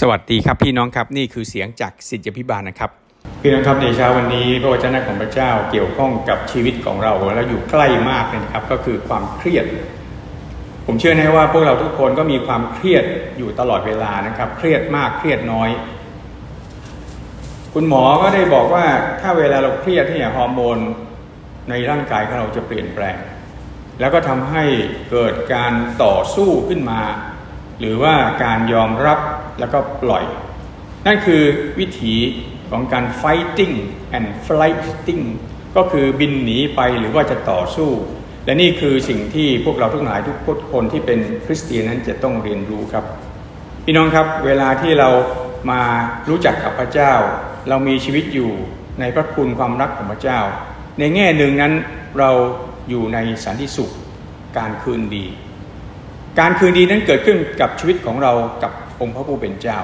สวัสดีครับพี่น้องครับนี่คือเสียงจากสิทธิพิบาลนะครับพี่น้องครับในเช้าวันนี้พระวจนะของพระเจ้าเกี่ยวข้องกับชีวิตของเราแล้วอยู่ใกล้มากเลยนะครับ ก็คือความเครียด ผมเชื่อแน่ว่าพวกเราทุกคนก็มีความเครียดอยู่ตลอดเวลานะครับ เครียดมากเครียดน้อย คุณหมอก็ได้บอกว่าถ้าเวลาเราเครียดเนี่ยฮอร์โมนในร่างกายของเราจะเปลี่ยนแปลง แล้วก็ทำให้เกิดการต่อสู้ขึ้นมา หรือว่าการยอมรับ แล้วก็ปล่อย นั่นคือวิถีของการ fighting and flighting ก็คือบินหนีไปหรือว่าจะต่อสู้ และนี่คือสิ่งที่พวกเราทุกหลายทุกคนที่เป็นคริสเตียนนั้นจะต้องเรียนรู้ครับ พี่น้องครับเวลาที่เรามารู้จักกับพระเจ้า เรามีชีวิตอยู่ในพระคุณความรักของพระเจ้า ในแง่หนึ่งนั้นเราอยู่ในสันติสุขการคืนดี การคืนดีนั้นเกิดขึ้นกับชีวิตของเรากับ องค์พระผู้เป็นเจ้า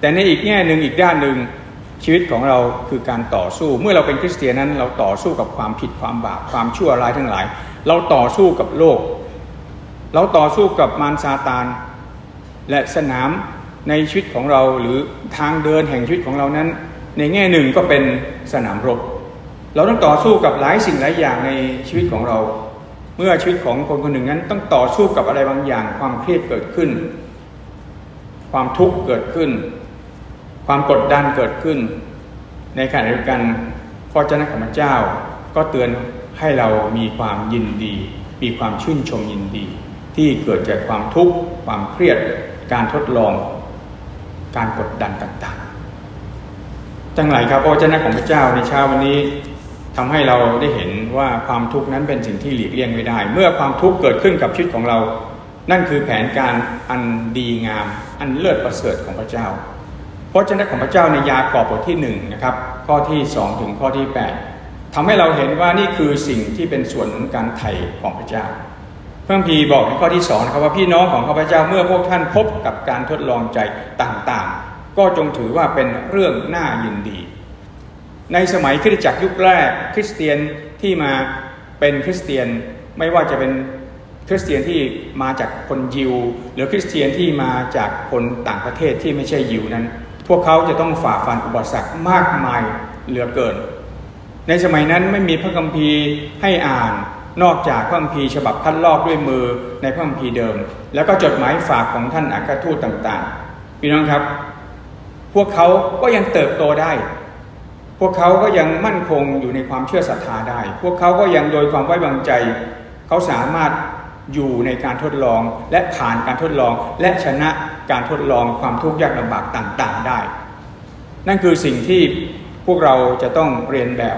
แต่ในอีกแง่หนึ่งอีกด้านหนึ่งชีวิตของเราคือการต่อสู้ เมื่อเราเป็นคริสเตียนนั้น เราต่อสู้กับความผิดความบาปความชั่วร้ายทั้งหลาย เราต่อสู้กับโลก เราต่อสู้กับมารซาตาน และสนามในชีวิตของเราหรือทางเดินแห่งชีวิตของเรานั้น ในแง่หนึ่งก็เป็นสนามรบ เราต้องต่อสู้กับหลายสิ่งหลายอย่างในชีวิตของเรา เมื่อชีวิตของคนคนหนึ่งนั้นต้องต่อสู้กับอะไรบางอย่างความเครียดเกิดขึ้น ความทุกข์เกิดขึ้น ความกดดันเกิดขึ้น ในขณะเดียวกันพระเจ้าของพระเจ้าก็เตือนให้เรามีความยินดี มีความชื่นชมยินดี ที่เกิดจากความทุกข์ความเครียด การทดลอง การกดดันต่างๆจังไรครับพระเจ้าของพระเจ้าในเช้าวันนี้ทำให้เราได้เห็นว่าความทุกข์นั้นเป็นสิ่งที่หลีกเลี่ยงไม่ได้ เมื่อความทุกข์เกิดขึ้นกับชีวิตของเรา นั่นคือแผนการอันดีงาม อันเลิศประเสริฐของพระเจ้า เพราะเจ้าของพระเจ้าในยากอบบทที่หนึ่งนะครับข้อที่สองถึงข้อที่แปดทำให้เราเห็นว่านี่คือสิ่งที่เป็นส่วนของการไถ่ของพระเจ้าเพิ่มพีบอกในข้อที่สองนะครับว่าพี่น้องของข้าพเจ้าเมื่อพวกท่านพบกับการทดลองใจต่างๆ ก็จงถือว่าเป็นเรื่องน่ายินดี ในสมัยคริสตจักรยุคแรกคริสเตียนที่มาเป็นคริสเตียนไม่ว่าจะเป็น คริสเตียนที่มาจากคนยิว หรือคริสเตียนที่มาจากคนต่างประเทศที่ไม่ใช่ยิวนั้น พวกเขาจะต้องฝ่าฟันอุปสรรคมากมายเหลือเกิน ในสมัยนั้นไม่มีพระคัมภีร์ให้อ่านนอกจากพระคัมภีร์ฉบับคัดลอกด้วยมือในพระคัมภีร์เดิม แล้วก็จดหมายฝากของท่านอัครทูตต่างๆพี่น้องครับ พวกเขาก็ยังเติบโตได้ พวกเขาก็ยังมั่นคงอยู่ในความเชื่อศรัทธาได้ พวกเขาก็ยังโดยความไว้วางใจ เขาสามารถ อยู่ในการทดลองและผ่านการทดลองและชนะการทดลองความทุกข์ยากลำบากต่างๆได้ นั่นคือสิ่งที่พวกเราจะต้องเรียนแบบ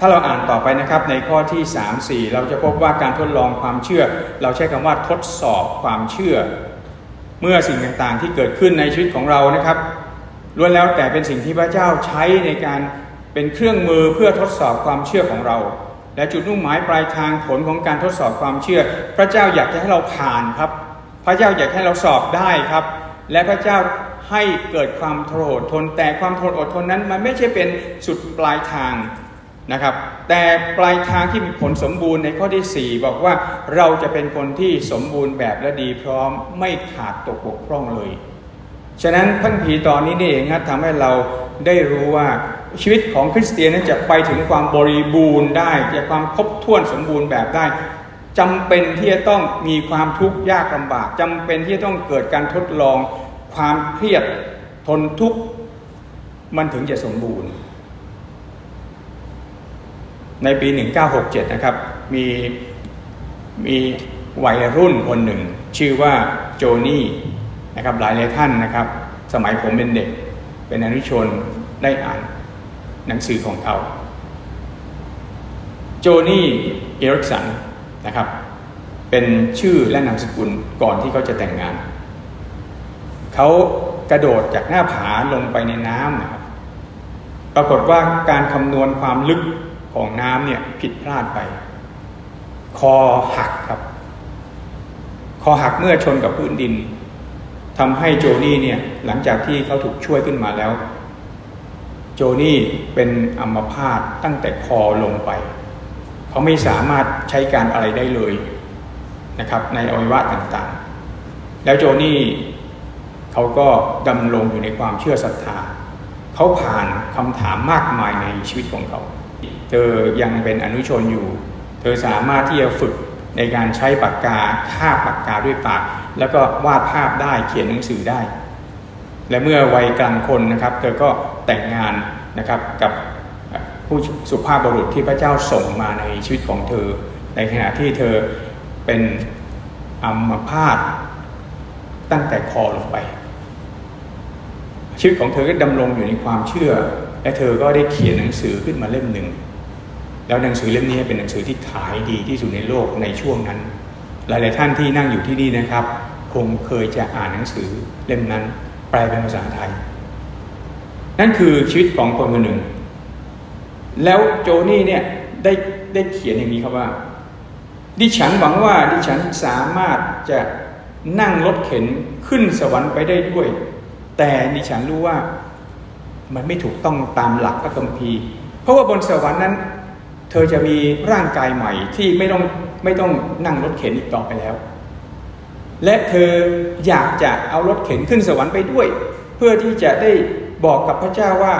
ถ้าเราอ่านต่อไปนะครับในข้อที่ 3 4 เราจะพบว่าการทดลองความเชื่อ เราใช้คำว่าทดสอบความเชื่อ เมื่อสิ่งต่างๆที่เกิดขึ้นในชีวิตของเรานะครับล้วนแล้วแต่เป็นสิ่งที่พระเจ้าใช้ในการเป็นเครื่องมือเพื่อทดสอบความเชื่อของเรา และจุดมุ่งหมายปลายทางผลของการทดสอบความเชื่อ พระเจ้าอยากจะให้เราผ่านครับ พระเจ้าอยากให้เราสอบได้ครับ และพระเจ้าให้เกิดความทนอดทน แต่ความทนอดทนนั้นมันไม่ใช่เป็นสุดปลายทางนะครับ แต่ปลายทางที่มีผลสมบูรณ์ในข้อที่ 4 บอกว่าเราจะเป็นคนที่สมบูรณ์แบบและดีพร้อมไม่ขาดตกบกพร่องเลย ฉะนั้นพันผีตอนนี้นี่เองครับทำให้เราได้รู้ว่า ชีวิตของคริสเตียนนั้นจะไปถึงความบริบูรณ์ได้จะความครบถ้วนสมบูรณ์แบบได้จำเป็นที่จะต้องมีความทุกข์ยากลำบากจำเป็นที่จะต้องเกิดการทดลอง ความเครียดทนทุกข์มันถึงจะสมบูรณ์ ในปี 1967 นะครับ มีมีวัยรุ่นคนหนึ่ง ชื่อว่าโจนี่นะครับหลายหลายท่านนะครับ สมัยผมเป็นเด็ก เป็นอนุชนได้อ่าน หนังสือของเขา โจนี่เอริกสันนะครับ เป็นชื่อและนามสกุลก่อนที่เขาจะแต่งงาน เขากระโดดจากหน้าผาลงไปในน้ำนะครับ ปรากฏว่าการคำนวณความลึกของน้ำเนี่ยผิดพลาดไป คอหักครับ คอหักเมื่อชนกับพื้นดินทำให้โจนี่เนี่ยหลังจากที่เขาถูกช่วยขึ้นมาแล้ว โจนี่เป็นอัมพาตตั้งแต่คอลงไป เขาไม่สามารถใช้การอะไรได้เลยนะครับในอวัยวะต่างๆ แล้วโจนี่เขาก็ดำรงอยู่ในความเชื่อศรัทธา เขาผ่านคำถามมากมายในชีวิตของเขา เธอยังเป็นอนุชนอยู่ เธอสามารถที่จะฝึกในการใช้ปากกาคาบปากกาด้วยปาก แล้วก็วาดภาพได้เขียนหนังสือได้ และเมื่อวัยกลางคนนะครับ เธอก็ แต่งงานนะครับกับผู้สุภาพบุรุษที่พระเจ้าส่งมาในชีวิตของเธอ ในขณะที่เธอเป็นอัมพาตตั้งแต่คอลงไป ชีวิตของเธอก็ดำรงอยู่ในความเชื่อ และเธอก็ได้เขียนหนังสือขึ้นมาเล่มหนึ่ง แล้วหนังสือเล่มนี้เป็นหนังสือที่ขายดีที่สุดในโลกในช่วงนั้น หลาย ๆ ท่านที่นั่งอยู่ที่นี่นะครับ คงเคยจะอ่านหนังสือเล่มนั้น แปลเป็นภาษาไทย นั่นคือชีวิตของคนคนหนึ่ง แล้วโจนี่เนี่ยได้ได้เขียนอย่างนี้ครับว่า ดิฉันหวังว่าดิฉันสามารถจะนั่งรถเข็นขึ้นสวรรค์ไปได้ด้วย แต่ดิฉันรู้ว่ามันไม่ถูกต้องตามหลักพระคัมภีร์ เพราะว่าบนสวรรค์นั้น เธอจะมีร่างกายใหม่ที่ไม่ต้องไม่ต้องนั่งรถเข็นอีกต่อไปแล้ว และเธออยากจะเอารถเข็นขึ้นสวรรค์ไปด้วย เพื่อที่จะได้ บอกกับพระเจ้าว่า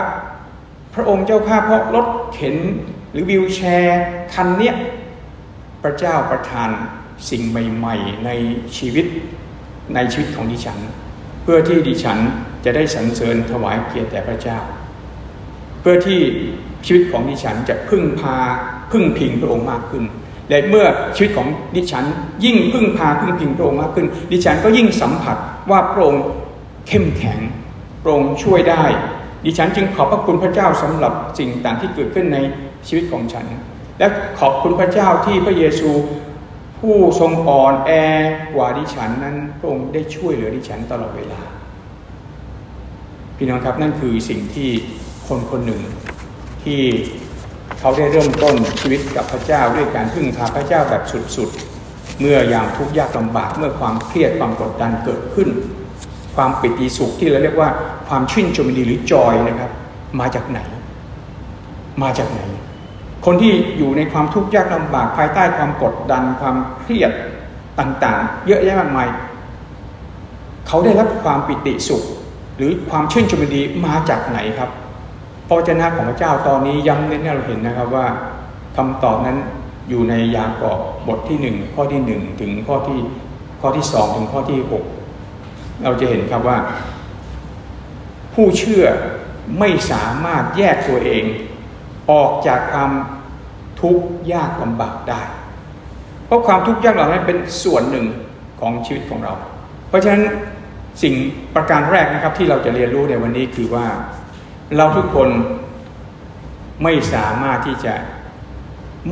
พระองค์เจ้าข้าเพราะรถเข็นหรือวิวแชร์คันเนี้ยพระเจ้าประทานสิ่งใหม่ ๆ ในชีวิตในชีวิตของดิฉัน เพื่อที่ดิฉันจะได้สรรเสริญถวายเกียรติแด่พระเจ้า เพื่อที่ชีวิตของดิฉันจะพึ่งพาพึ่งพิงพระองค์มากขึ้นและเมื่อชีวิตของดิฉันยิ่งพึ่งพาพึ่งพิงพระองค์มากขึ้น ดิฉันก็ยิ่งสัมผัสว่าพระองค์เข้มแข็ง ระองค์ช่วยได้ ดิฉันจึงขอบพระคุณพระเจ้าสำหรับสิ่งต่างที่เกิดขึ้นในชีวิตของฉัน และขอบคุณพระเจ้าที่พระเยซูผู้ทรงอ่อนแอกว่าดิฉันนั้นพระองค์ได้ช่วยเหลือดิฉันตลอดเวลา พี่น้องครับนั่นคือสิ่งที่คนคนหนึ่งที่เขาได้เริ่มต้นชีวิตกับพระเจ้าด้วยการพึ่งพาพระเจ้าแบบสุดๆ เมื่อยามทุกข์ยากลำบากเมื่อความเครียดความกดดันเกิดขึ้น ความปิติสุขที่เราเรียกว่าความชื่นชมยินดีหรือจอยนะครับ มาจากไหน มาจากไหน คนที่อยู่ในความทุกข์ยากลำบากภายใต้ความกดดันความเครียดต่างๆ เยอะแยะมากมายเขาได้รับความปิติสุข หรือความชื่นชมยินดีมาจากไหนครับพระวจนะของพระเจ้าตอนนี้ย้ำเน้นให้เราเห็นนะครับว่าคำตอบนั้นอยู่ในยากอบบทที่หนึ่งข้อที่หนึ่งถึงข้อที่ข้อที่สองถึงข้อที่หก เราจะเห็นครับว่า ผู้เชื่อไม่สามารถแยกตัวเอง ออกจากความทุกข์ยากลำบากได้ เพราะความทุกข์ยากเหล่านั้นเป็นส่วนหนึ่งของชีวิตของเรา เพราะฉะนั้นสิ่งประการแรกนะครับที่เราจะเรียนรู้ในวันนี้คือว่า เราทุกคนไม่สามารถที่จะ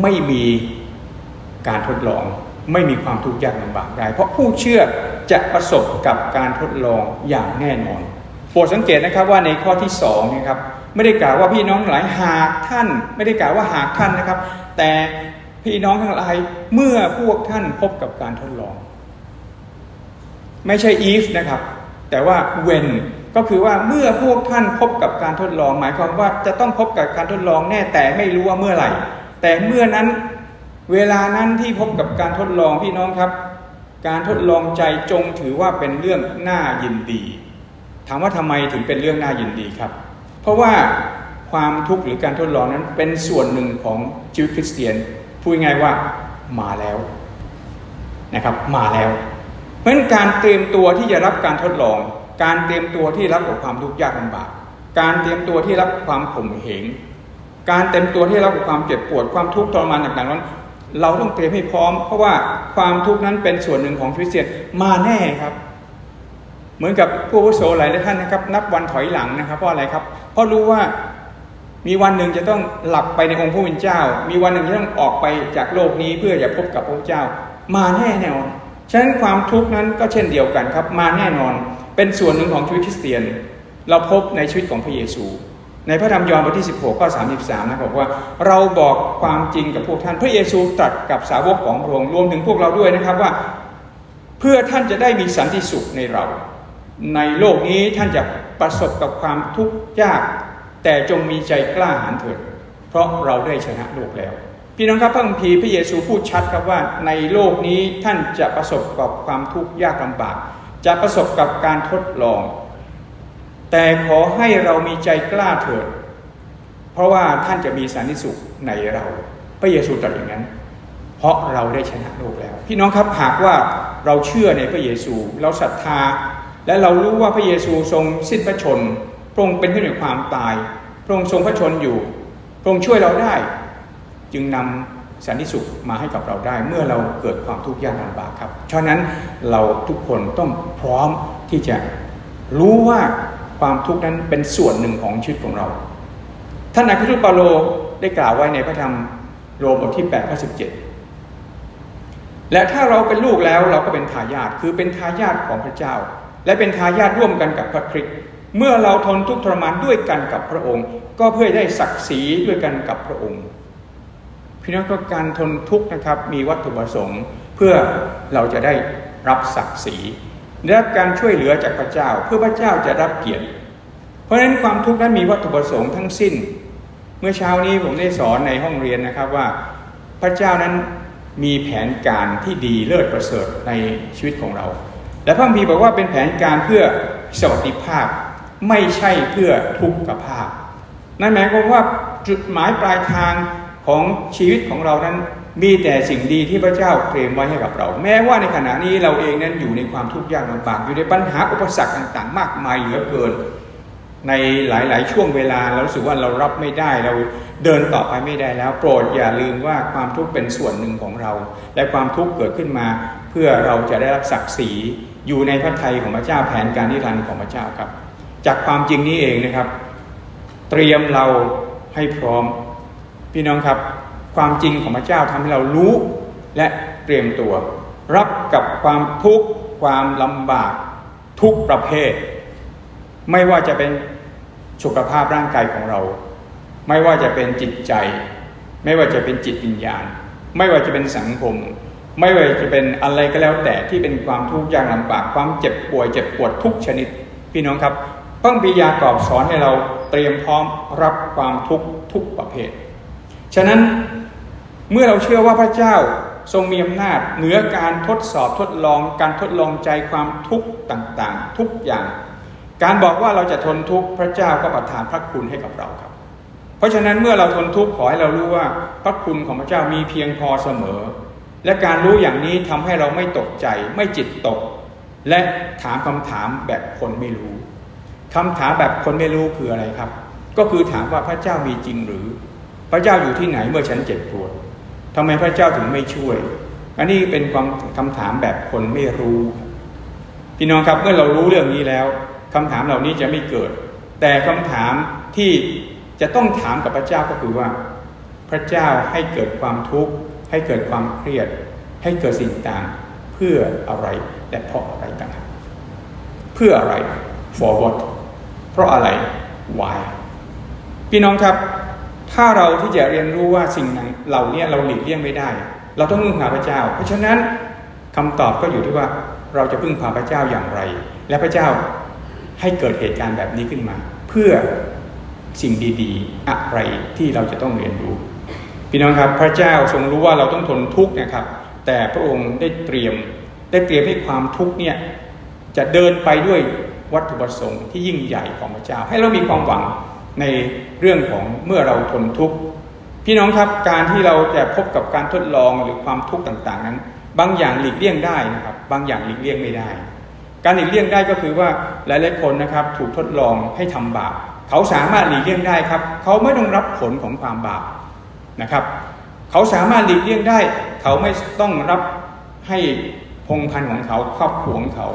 ไม่มีการทดลอง ไม่มีความทุกข์ยากลำบากได้ เพราะผู้เชื่อ จะประสบกับการทดลองอย่างแน่นอนโปรดสังเกตนะครับว่าในข้อที่สองนะครับไม่ได้กล่าวว่าพี่น้องหลายหากท่าน ไม่ได้กล่าวว่าหากท่านนะครับ แต่พี่น้องทั้งหลายเมื่อพวกท่านพบกับการทดลอง ไม่ใช่ if นะครับ แต่ว่า when ก็คือว่าเมื่อพวกท่านพบกับการทดลอง หมายความว่าจะต้องพบกับการทดลองแน่แต่ไม่รู้ว่าเมื่อไหร่ แต่เมื่อนั้นเวลานั้นที่พบกับการทดลองพี่น้องครับ การทดลองใจจงถือว่าเป็นเรื่องน่ายินดี ถามว่าทำไมถึงเป็นเรื่องน่ายินดีครับ เพราะว่าความทุกข์หรือการทดลองนั้นเป็นส่วนหนึ่งของชีวิตคริสเตียนพูดง่ายว่ามาแล้วนะครับมาแล้ว เพราะฉะนั้นการเตรียมตัวที่จะรับการทดลอง การเตรียมตัวที่รับกับความทุกข์ยากลำบาก การเตรียมตัวที่รับความข่มเหงการเตรียมตัวที่รับกับความเจ็บปวดความทุกข์ทรมานต่างๆนั้น เราต้องเตรียมให้พร้อม เพราะว่าความทุกข์นั้นเป็นส่วนหนึ่งของชีวิตเสียมาแน่ครับ เหมือนกับผู้วุโสหลายท่านนะครับ นับวันถอยหลังนะครับ เพราะอะไรครับ เพราะรู้ว่ามีวันหนึ่งจะต้องหลับไปในองค์พระผู้เป็นเจ้า มีวันหนึ่งจะต้องออกไปจากโลกนี้เพื่อจะพบกับพระเจ้า มาแน่แน่นอนฉะนั้นความทุกข์นั้นก็เช่นเดียวกันครับ มาแน่นอน เป็นส่วนหนึ่งของชีวิตคริสเตียน เราพบในชีวิตของพระเยซู ในพระธรรมยอห์นบทที่ 16ข้อ33นะบอกว่าเราบอกความจริงกับพวกท่าน พระเยซูตรัสกับสาวกของพระองค์รวมถึงพวกเราด้วยนะครับว่า เพื่อท่านจะได้มีสันติสุขในเรา ในโลกนี้ท่านจะประสบกับความทุกข์ยาก แต่จงมีใจกล้าหาญเถิดเพราะเราได้ชนะโลกแล้ว พี่น้องครับพระคัมภีร์พระเยซูพูดชัดครับว่า ในโลกนี้ท่านจะประสบกับความทุกข์ยากลำบาก จะประสบกับการทดลอง แต่ขอให้เรามีใจกล้าเถิด เพราะว่าท่านจะมีสันติสุขในเรา พระเยซูตรัสอย่างนั้น เพราะเราได้ชนะโลกแล้ว พี่น้องครับหากว่าเราเชื่อในพระเยซู เราศรัทธา และเรารู้ว่าพระเยซูทรงสิ้นพระชนพระองค์เป็นผู้ในความตาย พระองค์ทรงพระชนอยู่ พระองค์ช่วยเราได้ จึงนำสันติสุขมาให้กับเราได้ เมื่อเราเกิดความทุกข์ยากลำบากครับ ฉะนั้นเราทุกคนต้องพร้อมที่จะรู้ว่า ความทุกข์นั้นเป็นส่วนหนึ่งของชีวิตของเรา ท่านนายพิทุปาโลได้กล่าวไว้ในพระธรรมโรมบทที่8ข้อ17 และถ้าเราเป็นลูกแล้วเราก็เป็นทายาทคือเป็นทายาทของพระเจ้า และเป็นทายาทร่วมกันกับพระคริสต์เมื่อเราทนทุกข์ทรมานด้วยกันกับพระองค์ ก็เพื่อได้ศักดิ์ศรีด้วยกันกับพระองค์พี่น้องก็การทนทุกข์นะครับมีวัตถุประสงค์ เพื่อเราจะได้รับศักดิ์ศรีได้รับการช่วยเหลือจากพระเจ้า เพื่อพระเจ้าจะรับเกียรติ ราะฉะนั้นความทุกข์นั้นมีวัตถุประสงค์ทั้งสิ้น เมื่อเช้านี้ผมได้สอนในห้องเรียนนะครับว่า พระเจ้านั้นมีแผนการที่ดีเลิศประเสริฐในชีวิตของเรา และพระคัมภีบอกว่าเป็นแผนการเพื่อสวัสดิภาพ ไม่ใช่เพื่อทุกขภาพ นั่นหมายความว่าจุดหมายปลายทางของชีวิตของเรานั้นมีแต่สิ่งดีที่พระเจ้าเตรียมไว้ให้กับเรา แม้ว่าในขณะนี้เราเองนั้นอยู่ในความทุกข์ยากลำบากอยู่ในปัญหาอุปสรรคต่างๆ มากมายเหลือเกิน ในหลาย ๆ ช่วงเวลาเรารู้สึกว่าเรารับไม่ได้เราเดินต่อไปไม่ได้แล้ว โปรดอย่าลืมว่าความทุกข์เป็นส่วนหนึ่งของเรา และความทุกข์เกิดขึ้นมา เพื่อเราจะได้รับศักดิ์ศรีอยู่ในพระทัยของพระเจ้าแผนการนิรันดร์ของพระเจ้าครับ จากความจริงนี้เองนะครับ เตรียมเราให้พร้อม พี่น้องครับ ความจริงของพระเจ้าทำให้เรารู้และเตรียมตัว รับกับความทุกข์ความลำบากทุกประเภท ไม่ว่าจะเป็นสุขภาพร่างกายของเรา ไม่ว่าจะเป็นจิตใจ ไม่ว่าจะเป็นจิตวิญญาณ ไม่ว่าจะเป็นสังคม ไม่ว่าจะเป็นอะไรก็แล้วแต่ที่เป็นความทุกข์ยากลำบากความเจ็บป่วยเจ็บปวดทุกชนิด พี่น้องครับพระบิยากรอบสอนให้เราเตรียมพร้อมรับความทุกข์ทุกประเภท ฉะนั้นเมื่อเราเชื่อว่าพระเจ้าทรงมีอำนาจเหนือการทดสอบทดลองการทดลองใจความทุกข์ต่างๆ ทุกอย่าง การบอกว่าเราจะทนทุกข์พระเจ้าก็ประทานพระคุณให้กับเราครับ เพราะฉะนั้นเมื่อเราทนทุกข์ขอให้เรารู้ว่าพระคุณของพระเจ้ามีเพียงพอเสมอ และการรู้อย่างนี้ทำให้เราไม่ตกใจ ไม่จิตตก และถามคำถามแบบคนไม่รู้คำถามแบบคนไม่รู้คืออะไรครับ ก็คือถามว่าพระเจ้ามีจริงหรือ พระเจ้าอยู่ที่ไหนเมื่อฉันเจ็บปวดทำไมพระเจ้าถึงไม่ช่วย อันนี้เป็นความคำถามแบบคนไม่รู้ พี่น้องครับเมื่อเรารู้เรื่องนี้แล้ว คำถามเหล่านี้จะไม่เกิด แต่คำถามที่จะต้องถามกับพระเจ้าก็คือว่า พระเจ้าให้เกิดความทุกข์ ให้เกิดความเครียด ให้เกิดสิ่งต่างเพื่ออะไรและเพราะอะไรต่างเพื่ออะไร for what เพราะอะไร why พี่น้องครับ ถ้าเราที่จะเรียนรู้ว่าสิ่งนั้นเหล่านี้เราหลีกเลี่ยงไม่ได้ เราต้องพึ่งพาพระเจ้า เพราะฉะนั้นคำตอบก็อยู่ที่ว่าเราจะพึ่งพาพระเจ้าอย่างไร และพระเจ้า ให้เกิดเหตุการณ์แบบนี้ขึ้นมา เพื่อสิ่งดีๆ อะไรที่เราจะต้องเรียนรู้ พี่น้องครับพระเจ้าทรงรู้ว่าเราต้องทนทุกข์นะครับ แต่พระองค์ได้เตรียมได้เตรียมให้ความทุกข์เนี่ยจะเดินไปด้วยวัตถุประสงค์ที่ยิ่งใหญ่ของพระเจ้า ให้เรามีความหวังในเรื่องของเมื่อเราทนทุกข์พี่น้องครับการที่เราจะพบกับการทดลองหรือความทุกข์ต่างๆ นั้น บางอย่างหลีกเลี่ยงได้นะครับ บางอย่างหลีกเลี่ยงไม่ได้ การหลีกเลี่ยงได้ก็คือว่าหลายๆคนนะครับถูกทดลองให้ทำบาปเขาสามารถหลีกเลี่ยงได้ครับ เขาไม่ต้องรับผลของความบาปนะครับ เขาสามารถหลีกเลี่ยงได้ เขาไม่ต้องรับให้พงพันของเขาครอบครัวของเขา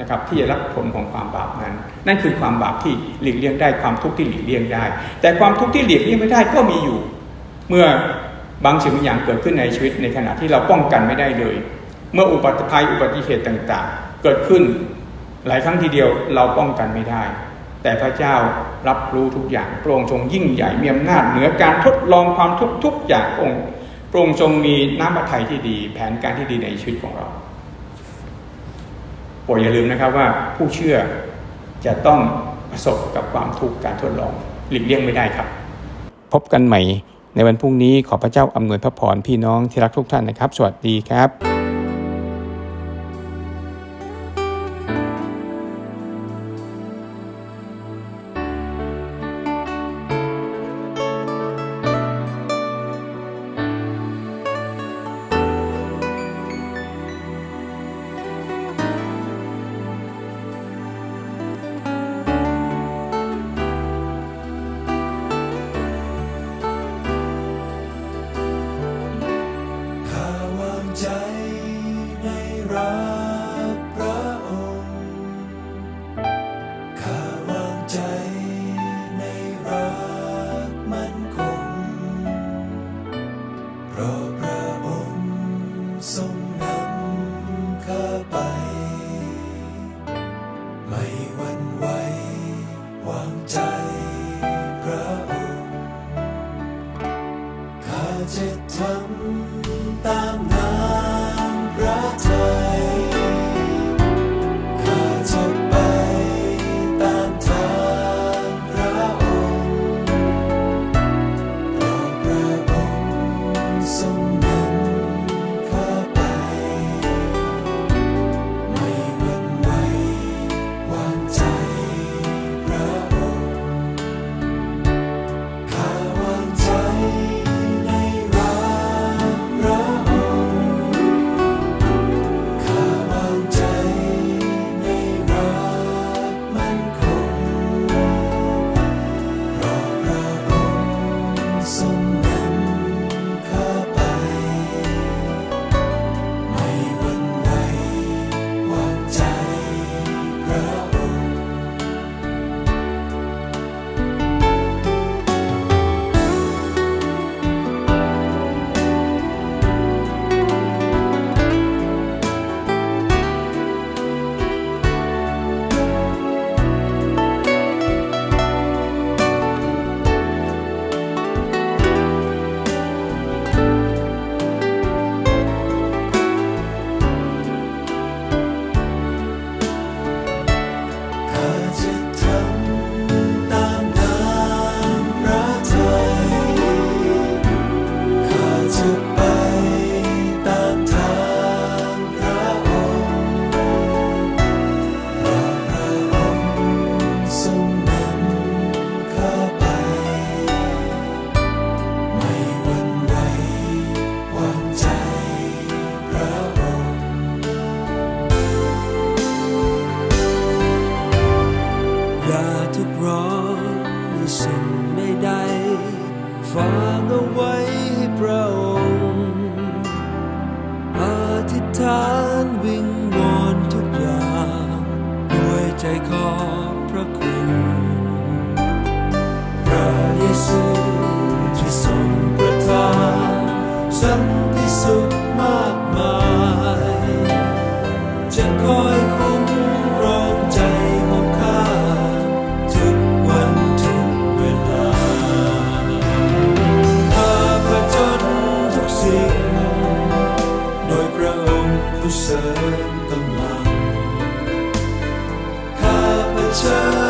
นะครับที่จะรับผลของความบาปนั้น นั่นคือความบาปที่หลีกเลี่ยงได้ความทุกข์ที่หลีกเลี่ยงได้ แต่ความทุกข์ที่หลีกเลี่ยงไม่ได้ก็มีอยู่ เมื่อบางสิ่งบางอย่างเกิดขึ้นในชีวิตในขณะที่เราป้องกันไม่ได้เลย เมื่ออุบัติภัยอุบัติเหตุต่างๆ เกิดขึ้นหลายครั้งทีเดียวเราป้องกันไม่ได้ แต่พระเจ้ารับรู้ทุกอย่างพระองค์ทรงยิ่งใหญ่มีอำนาจเหนือการทดลองความทุกทุกอย่างองค์พระองค์ทรงมีน้ำพระทัยที่ดี แผนการที่ดีในชีวิตของเราโปรดอย่าลืมนะครับว่าผู้เชื่อจะต้องประสบกับความทุกข์การทดลองหลีกเลี่ยงไม่ได้ครับ พบกันใหม่ในวันพรุ่งนี้ขอพระเจ้าอำนวยพระพรพี่น้องที่รักทุกท่านนะครับ สวัสดีครับ ตามน สิ่งใดๆฝากเอาไว้ให้พระองค์อธิษฐาน Kusang tembang Kapacang